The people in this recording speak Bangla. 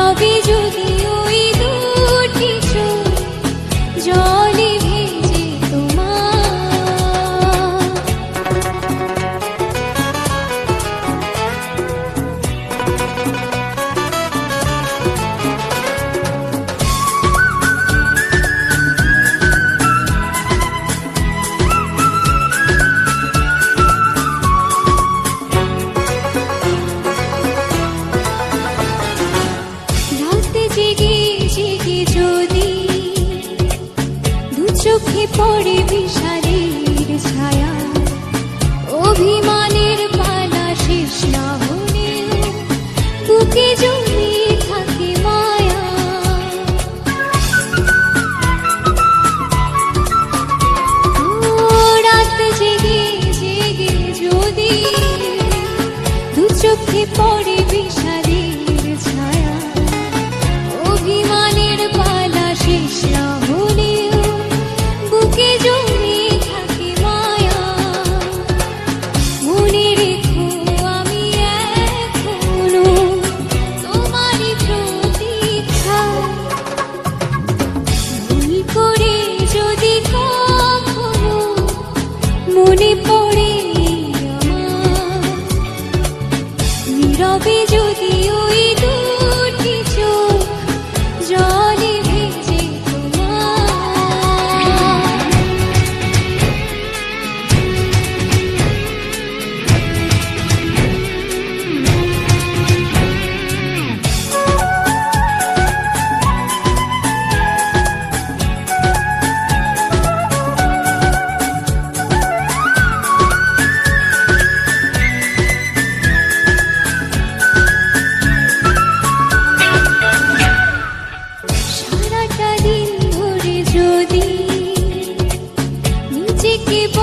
নবী যদি জেগে জেগে যদি দু চোখে পড়ে ছায়া, অভিমানের পালা শেষ না হলেও বুকে থাকে মায়া। রাত যদি পড়ে 一杯酒，提友谊多。keep